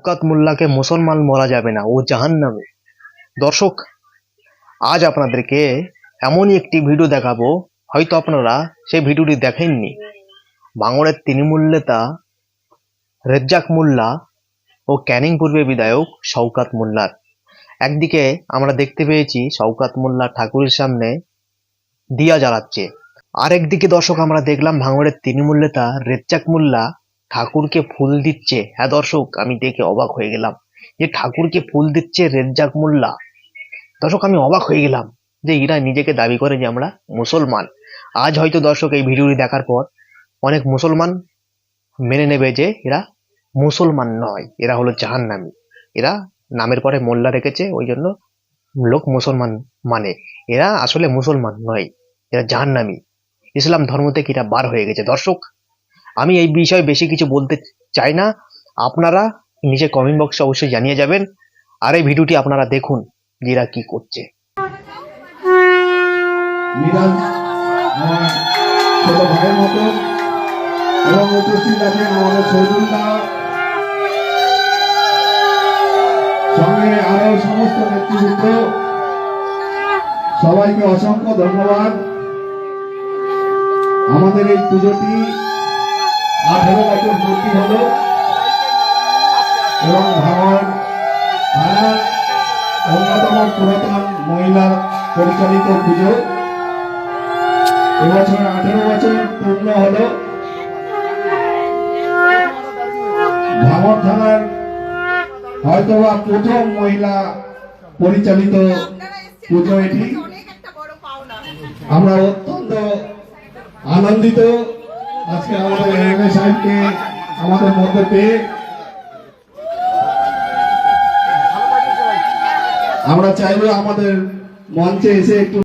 শওকাত মোল্লাকে মুসলমান বলা যাবে না, ও জাহান্নামে। দর্শক, আজ আপনাদেরকে এমনই একটি ভিডিও দেখাবো, হয়তো আপনারা সেই ভিডিওটি দেখেননি। ভাঙড়ের তৃণমূল নেতা রেজ্জাক মোল্লা ও ক্যানিং পূর্বে বিধায়ক শওকাত মোল্লার। একদিকে আমরা দেখতে পেয়েছি শওকাত মোল্লা ঠাকুরের সামনে দিয়া জ্বালাচ্ছে। আরেকদিকে দর্শক, আমরা দেখলাম ভাঙড়ের তৃণমূল নেতা রেজ্জাক মোল্লা ঠাকুরকে ফুল দিচ্ছে। হ্যাঁ দর্শক, আমি দেখে অবাক হয়ে গেলাম যে ঠাকুরকে ফুল দিচ্ছে রেজ্জাক মোল্লা। দর্শক, আমি অবাক হয়ে গেলাম যে এরা নিজেকে দাবি করে যে আমরা মুসলমান। আজ হয়তো দর্শক এই ভিডিওটি দেখার পর অনেক মুসলমান মেনে নেবে যে এরা মুসলমান নয়, এরা হলো জাহান্নামী। এরা নামের পরে মোল্লা রেখেছে, ওই জন্য লোক মুসলমান মানে। এরা আসলে মুসলমান নয়, এরা জাহান্নামী। ইসলাম ধর্ম থেকে এরা বার হয়ে গেছে। দর্শক আমি এই বিষয়ে বেশি কিছু বলতে চাই না। আপনারা নিচে কমেন্ট বক্সে অবশ্যই জানিয়ে যাবেন। আর এই ভিডিওটি আপনারা দেখুন এরা কি করছে। নেতৃবৃন্দ। সবাইকে অসংখ্য ধন্যবাদ। আমাদের এই পুজোটি আঠেরো বছর পূর্তি হলো এবং ভাঙন থানার অন্যতম পুরাতন মহিলা পরিচালিত পুজো। এবছর আঠেরো বছর পূর্ণ হলো। ভাঙর থানার হয়তোবা প্রথম মহিলা পরিচালিত পুজো এটি। আমরা অত্যন্ত আনন্দিত। আজকে আমাদের এম এ সাহেবকে আমাদের মধ্যে পেয়ে আমরা চাইব আমাদের মঞ্চে এসে একটু